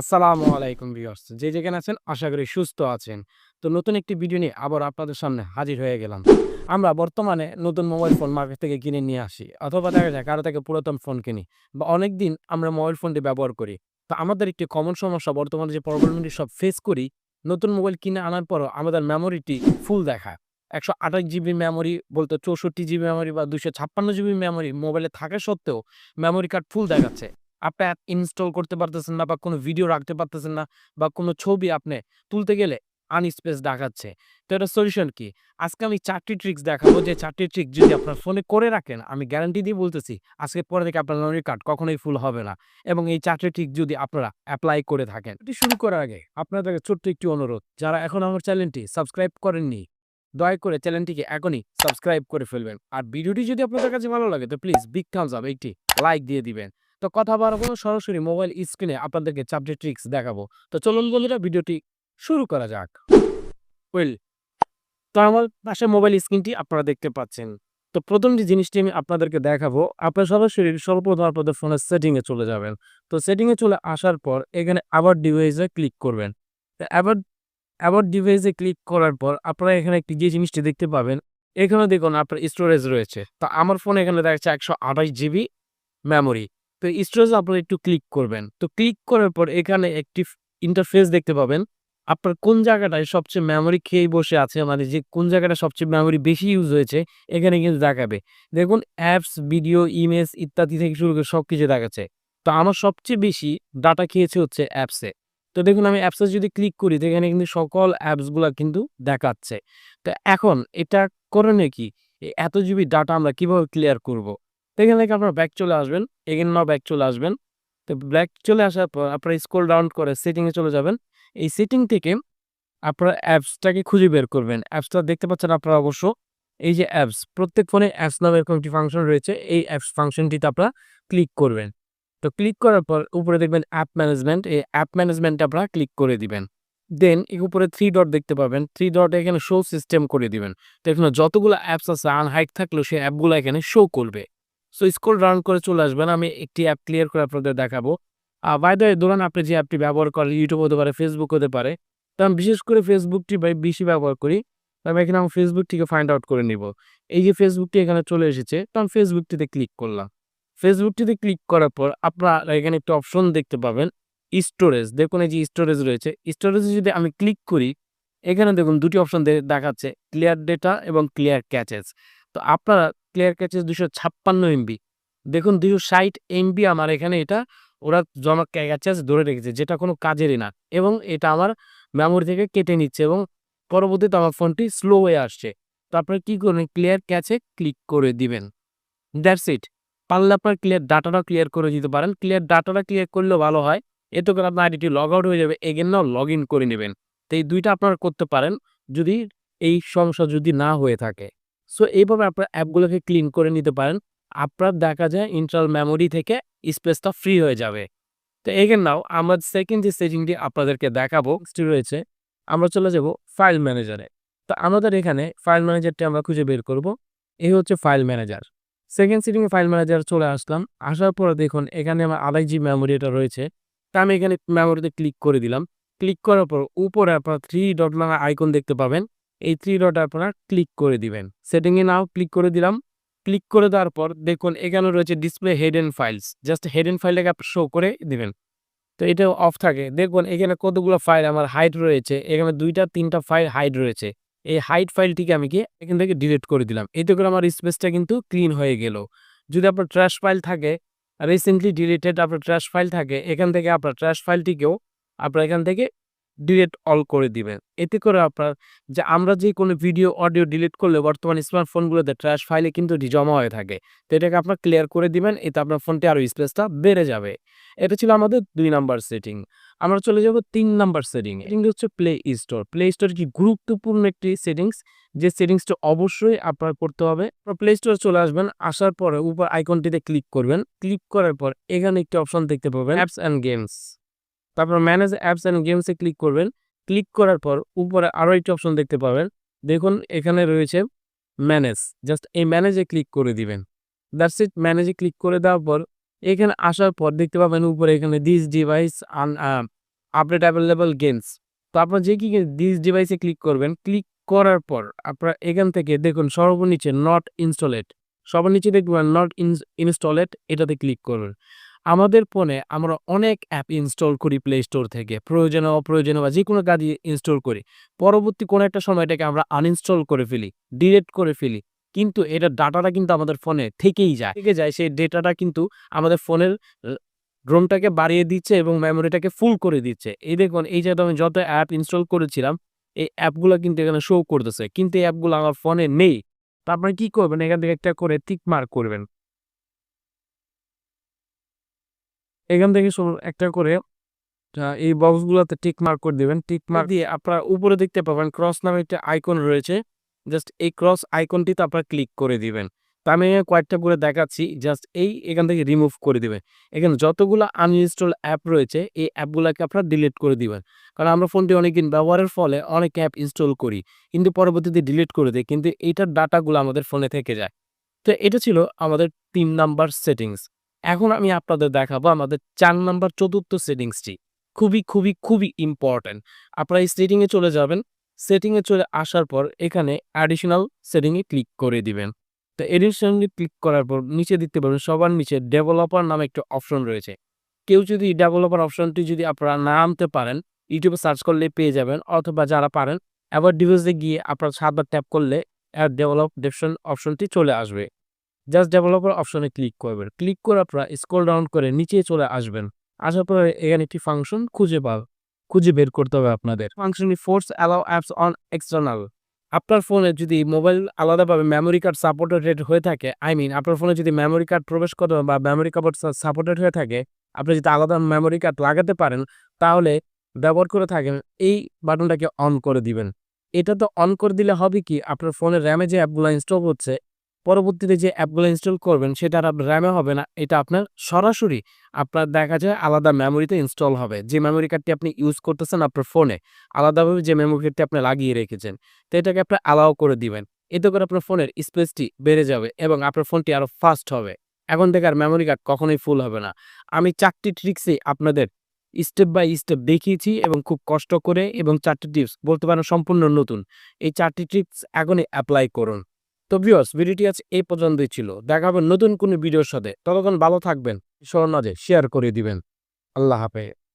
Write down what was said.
আসসালামু আলাইকুম ভিউয়ার্স। যে যেখানে আছেন, আশা করি সুস্থ আছেন। তো নতুন একটি ভিডিও নিয়ে আবার আপনাদের সামনে হাজির হয়ে গেলাম। আমরা বর্তমানে নতুন মোবাইল ফোন মার্কেট থেকে কিনে নিয়ে আসি, অথবা দেখা যায় কারও থেকে পুরাতন ফোন কিনি, বা অনেক দিন আমরা মোবাইল ফোনটি ব্যবহার করি। তো আমাদের একটি কমন সমস্যা, বর্তমানে যে প্রবলেমটি সব ফেস করি, নতুন মোবাইল কিনে আনার পরও আমাদের মেমোরিটি ফুল দেখায়। একশো আঠাশ জিবি মেমোরি বলতে চৌষট্টি জিবি মেমোরি বা দুশো ছাপ্পান্ন জিবি মেমোরি মোবাইলে থাকা সত্ত্বেও মেমোরি কার্ড ফুল দেখাচ্ছে। আপনি অ্যাপ ইনস্টল করতে পারতেছেন না বা কোনো ভিডিও রাখতে পারতেছেন না বা কোনো ছবি আপনি তুলতে গেলে আনস্পেস দেখাচ্ছে। তো এটা সলিউশন কি? আজকে আমি চারটি ট্রিক্স দেখাবো। যে চারটি ট্রিক যদি আপনার ফোনে করে রাখেন, আমি গ্যারান্টি দিয়ে বলতেছি, আজকে পরে থেকে আপনার মেমোরি কার্ড কখনোই ফুল হবে না। এবং এই চারটি ট্রিক যদি আপনারা অ্যাপ্লাই করে থাকেন, এটি শুরু করার আগে আপনাদের ছোট্ট একটি অনুরোধ। যারা এখন আমার চ্যানেলটি সাবস্ক্রাইব করেননি, দয়া করে চ্যানেলটিকে এখনই সাবস্ক্রাইব করে ফেলবেন। আর ভিডিওটি যদি আপনাদের কাছে ভালো লাগে, তো প্লিজ বিগ থামস আপ একটি লাইক দিয়ে দিবেন। তো কথা বাড়াবো সরাসরি মোবাইল স্ক্রিনে আপনাদেরকে চারটি ট্রিক্স দেখাবো। তো চলুন বন্ধুরা, ভিডিওটি শুরু করা যাক। ওয়েল তো আমার পাশে মোবাইল স্ক্রিনটি আপনারা দেখতে পাচ্ছেন। তো প্রথম যে জিনিসটি আমি আপনাদেরকে দেখাবো আপনার সরাসরি সর্বপ্রথম আপনাদের ফোনের সেটিংয়ে চলে যাবেন। তো সেটিংয়ে চলে আসার পর এখানে আবার ডিভাইসে ক্লিক করবেন। তো আবার আবার ডিভাইসে ক্লিক করার পর আপনারা এখানে একটি যে জিনিসটি দেখতে পাবেন এখানে দেখুন আপনার স্টোরেজ রয়েছে। তো আমার ফোনে এখানে দেখা যাচ্ছে একশো আঠাশ জিবি মেমোরি তো স্টোরেজ আপনারা একটু ক্লিক করবেন। তো ক্লিক করার পর এখানে একটি ইন্টারফেস দেখতে পাবেন। আপনার কোন জায়গাটায় সবচেয়ে মেমোরি খেয়ে বসে আছে মানে যে কোন জায়গাটা সবচেয়ে মেমোরি বেশি ইউজ হয়েছে, এখানে কিন্তু দেখাবে। দেখুন অ্যাপস ভিডিও ইমেজ ইত্যাদি থেকে শুরু করে সব কিছু দেখাচ্ছে। তো আমার সবচেয়ে বেশি ডাটা খেয়েছে হচ্ছে অ্যাপসে তো দেখুন, আমি অ্যাপসে যদি ক্লিক করি, তো এখানে কিন্তু সকল অ্যাপসগুলো কিন্তু দেখাচ্ছে। তো এখন এটা করণীয় কি? এত জিবি ডাটা আমরা কীভাবে ক্লিয়ার করব? তো এখান থেকে আপনারা ব্যাক চলে আসবেন এগেন নাও ব্যাক চলে আসবেন। তো ব্যাক চলে আসার পর আপনারা স্ক্রল ডাউন করে সেটিংয়ে চলে যাবেন। এই সেটিং থেকে আপনারা অ্যাপসটাকে খুঁজে বের করবেন। অ্যাপসটা দেখতে পাচ্ছেন আপনারা অবশ্য এই যে অ্যাপস প্রত্যেক ফোনে অ্যাপস নামে এরকম একটি ফাংশন রয়েছে। এই অ্যাপস ফাংশনটিতে আপনারা ক্লিক করবেন। তো ক্লিক করার পর উপরে দেখবেন অ্যাপ ম্যানেজমেন্ট এই অ্যাপ ম্যানেজমেন্টে আপনারা ক্লিক করে দিবেন। দেন এই উপরে থ্রি ডট দেখতে পাবেন। থ্রি ডট এখানে শো সিস্টেম করে দিবেন। তো এখানে যতগুলো অ্যাপস আছে আনহাইট থাকলেও সেই অ্যাপগুলো এখানে শো করবে। সো স্ক্রল ডাউন করে চলে আসবেন। আমি একটি অ্যাপ ক্লিয়ার করে আপনাদের দেখাবো। বাই দ্য ধরুন আপনি যে অ্যাপটি ব্যবহার করেন ইউটিউব হতে পারে ফেসবুক হতে পারে, তো আমি বিশেষ করে ফেসবুকটি বেশি ব্যবহার করি। তো আমি এখানে আমার ফেসবুকটিকে ফাইন্ড আউট করে নিব। এই যে ফেসবুকটি এখানে চলে এসেছে, তো আমি ফেসবুকটিতে ক্লিক করলাম। ফেসবুকটিতে ক্লিক করার পর আপনারা এখানে একটি অপশন দেখতে পাবেন স্টোরেজ দেখুন এই যে স্টোরেজ রয়েছে। স্টোরেজে যদি আমি ক্লিক করি, এখানে দেখুন দুটি অপশন দেখাচ্ছে ক্লিয়ার ডেটা এবং ক্লিয়ার ক্যাচেস তো আপনারা ক্লিয়ার ক্যাচেস দুশো ছাপ্পান্ন এমবি দেখুন দুশো ষাট এমবি আমার এখানে এটা ওরা জমা ক্যাচেস ধরে রেখেছে, যেটা কোনো কাজেরই না। এবং এটা আমার মেমোরি থেকে কেটে নিচ্ছে এবং পরবর্তীতে আমার ফোনটি স্লো হয়ে আসছে। তো আপনারা কী করবেন ক্লিয়ার ক্যাচে ক্লিক করে দিবেন। দ্যাটস ইট পারলে আপনার ক্লিয়ার ডাটাটা ক্লিয়ার করে দিতে পারেন। ক্লিয়ার ডাটাটা ক্লিয়ার করলেও ভালো হয়। এতে করে আপনার আইডিটি লগ আউট হয়ে যাবে। এগেন নাও লগ ইন করে নেবেন। তো এই দুইটা আপনারা করতে পারেন। যদি এই সমস্যা যদি না হয়ে থাকে। সো এইভাবে আপনার অ্যাপগুলোকে ক্লিন করে নিতে পারেন। আপনার দেখা যায় ইন্টারনাল মেমোরি থেকে স্পেসটা ফ্রি হয়ে যাবে। তো এগেন নাও, আমার সেকেন্ড যে সেটিংটি আপনাদেরকে দেখাবো রয়েছে, আমরা চলে যাব ফাইল ম্যানেজারে তো আমাদের এখানে ফাইল ম্যানেজারটি আমরা খুঁজে বের করব, এই হচ্ছে ফাইল ম্যানেজার সেকেন্ড সিটিংয়ে ফাইল ম্যানেজার চলে আসলাম, আসার পরে দেখুন এখানে আমার আড়াই জি মেমোরি এটা রয়েছে, তা আমি এখানে মেমোরিতে ক্লিক করে দিলাম। ক্লিক করার পর উপরে আপনার থ্রি ডট লাগা আইকন দেখতে পাবেন। এই থ্রি ডট আপনারা ক্লিক করে দিবেন। সেটিংয়ে নাও ক্লিক করে দিলাম। ক্লিক করে দেওয়ার পর দেখুন এখানে রয়েছে display hidden files just hidden ফাইলটাকে আপনি শো করে দিবেন। তো এটা অফ থাকে। দেখুন এখানে কতগুলো ফাইল আমার হাইট রয়েছে। এখানে দুইটা, তিনটা ফাইল হাইট রয়েছে। এই হাইট ফাইলটিকে আমি কি এখান থেকে ডিলিট করে দিলাম। এতে করে আমার স্পেসটা কিন্তু ক্লিন হয়ে গেল। যদি আপনার ট্র্যাশ ফাইল থাকে রিসেন্টলি ডিলিটেড আপনার ট্র্যাশ ফাইল থাকে, এখান থেকে আপনার ট্র্যাশ ফাইলটিকেও আপনার এখান থেকে ডিলিট অল করে দিবেন। এতে করে আপনার যে আমরা যে কোনো ভিডিও অডিও ডিলিট করলে বর্তমান স্মার্টফোনগুলোতে ট্র্যাশ ফাইলে কিন্তু জমা হয়ে থাকে। তো এটাকে আপনার ক্লিয়ার করে দিবেন, এতে আপনার ফোনটি আরও স্পেসটা বেড়ে যাবে। এটা ছিল আমাদের দুই নাম্বার সেটিং আমরা চলে যাব তিন নাম্বার সেটিং এটি হচ্ছে প্লে স্টোর প্লে স্টোর কি গুরুত্বপূর্ণ একটি সেটিংস যে সেটিংসটা অবশ্যই আপনার করতে হবে। প্লে স্টোরে চলে আসবেন, আসার পরে উপর আইকনটিতে ক্লিক করবেন। ক্লিক করার পর এখানে একটি অপশন দেখতে পাবেন অ্যাপস অ্যান্ড গেমস তারপর ম্যানেজ অ্যাপস অ্যান্ড গেমসে ক্লিক করবেন। ক্লিক করার পর উপরে আরও একটি অপশন দেখতে পাবেন। দেখুন, এখানে রয়েছে ম্যানেজ জাস্ট এই ম্যানেজে ক্লিক করে দিবেন। দ্যাটস ইট ম্যানেজে ক্লিক করে দেওয়ার পর এখানে আসার পর দেখতে পাবেন উপরে এখানে this device an update available games তো আপনার যে কি দিস ডিভাইসে ক্লিক করবেন ক্লিক করার পর আপনারা এখান থেকে দেখুন সর্বনিচে নট ইনস্টলেড সবার নিচে দেখবেন নট ইনস্টলেড এটাতে ক্লিক করবেন। আমাদের ফোনে আমরা অনেক অ্যাপ ইনস্টল করি প্লে স্টোর থেকে। প্রয়োজনে, অপ্রয়োজনে বা যে কোনো কাজে ইনস্টল করি। পরবর্তী কোনো একটা সময় এটাকে আমরা আনইনস্টল করে ফেলি ডিলিট করে ফেলি। কিন্তু এটার ডাটাটা কিন্তু আমাদের ফোনে থেকেই যায়। থেকে যায়, সেই ডেটাটা কিন্তু আমাদের ফোনের রোমটাকে বাড়িয়ে দিচ্ছে এবং মেমোরিটাকে ফুল করে দিচ্ছে। এই দেখুন, এই যে আমি যত অ্যাপ ইনস্টল করেছিলাম, এই অ্যাপগুলো কিন্তু এখানে শো করতেছে। কিন্তু এই অ্যাপগুলো আমার ফোনে নেই। তারপরে কি করবেন? এখান থেকে একটা করে টিক মার্ক করবেন। এখান থেকে শুনুন, একটা করে এই বক্সগুলোতে টিক মার্ক করে দিবেন। টিক মার্ক দিয়ে আপনারা উপরে দেখতে পাবেন ক্রস নামে একটা আইকন রয়েছে। জাস্ট এই ক্রস আইকনটিতে আপনারা ক্লিক করে দিবেন। তা আমি কয়েকটা করে দেখাচ্ছি জাস্ট এই এখান থেকে রিমুভ করে দিবেন। এখানে যতগুলো আনইনস্টল অ্যাপ রয়েছে, এই অ্যাপগুলোকে আপনারা ডিলিট করে দিবেন। কারণ আমরা ফোনটি অনেকদিন ব্যবহারের ফলে অনেক অ্যাপ ইনস্টল করি, কিন্তু পরবর্তীতে ডিলিট করে দিই কিন্তু এইটার ডাটাগুলো আমাদের ফোনে থেকে যায়। তো এটা ছিল আমাদের তিন নাম্বার সেটিংস এখন আমি আপনাদের দেখাবো আমাদের চার নাম্বার চতুর্থ সেটিংসটি খুবই খুবই খুবই ইম্পর্ট্যান্ট আপনারা এই সেটিংয়ে চলে যাবেন। সেটিংয়ে চলে আসার পর এখানে অ্যাডিশনাল সেটিংয়ে ক্লিক করে দিবেন। তো এডিশনালি ক্লিক করার পর নিচে দেখতে পাবেন সবার নিচে ডেভেলপার নামে একটা অপশন রয়েছে। কেউ যদি ডেভেলপার অপশনটি যদি আপনারা না আনতে পারেন ইউটিউবে সার্চ করলে পেয়ে যাবেন অথবা যারা পারেন আবার ডিভাইসে গিয়ে আপনার সাতবার ট্যাপ করলে অ্যাড ডেভেলপ ডেপশন অপশনটি চলে আসবে। জাস্ট ডেভেলপার অপশনে ক্লিক করবেন। ক্লিক করে আপনারা স্ক্রল ডাউন করে নিচে চলে আসবেন। আসার পরে এখানে একটি ফাংশন খুঁজে পাব, খুঁজে বের করতে হবে আপনাদের। ফাংশনটি force allow apps on external আপনার ফোনে যদি মোবাইল আলাদাভাবে মেমোরি কার্ড সাপোর্টেড হয়ে থাকে আই মিন আপনার ফোনে যদি মেমোরি কার্ড প্রবেশ করতে বা মেমোরি কার্ড সাপোর্টেড হয়ে থাকে, আপনি যদি আলাদা মেমোরি কার্ড লাগাতে পারেন, তাহলে ব্যবহার করে থাকেন, এই বাটনটাকে অন করে দিবেন। এটা তো অন করে দিলে হবে কি, আপনার ফোনের র্যামে যে অ্যাপগুলো ইনস্টল হচ্ছে পরবর্তীতে যে অ্যাপগুলো ইনস্টল করবেন সেটা আর র্যামে হবে না, এটা আপনার সরাসরি আপনার দেখা যায় আলাদা মেমোরিতে ইনস্টল হবে। যে মেমোরি কার্ডটি আপনি ইউজ করতেছেন আপনার ফোনে আলাদাভাবে যে মেমোরি কার্ডটি আপনি লাগিয়ে রেখেছেন, তো এটাকে আপনি অ্যালাও করে দিবেন। এতে করে আপনার ফোনের স্পেসটি বেড়ে যাবে এবং আপনার ফোনটি আরও ফাস্ট হবে। এখন থেকে আর মেমোরি কার্ড কখনোই ফুল হবে না। আমি চারটি ট্রিক্সে আপনাদের স্টেপ বাই স্টেপ দেখিয়েছি এবং খুব কষ্ট করে এবং চারটি টিপস বলতে পারেন সম্পূর্ণ নতুন। এই চারটি ট্রিক্স এখনই অ্যাপ্লাই করুন। তো ভিউয়ার্স ভিডিওটি আজ এই পর্যন্তই ছিল। দেখা হবে নতুন কোনো ভিডিওর সাথে। ততক্ষণ ভালো থাকবেন স্মরণ শেয়ার করে দিবেন। আল্লাহ হাফেজ।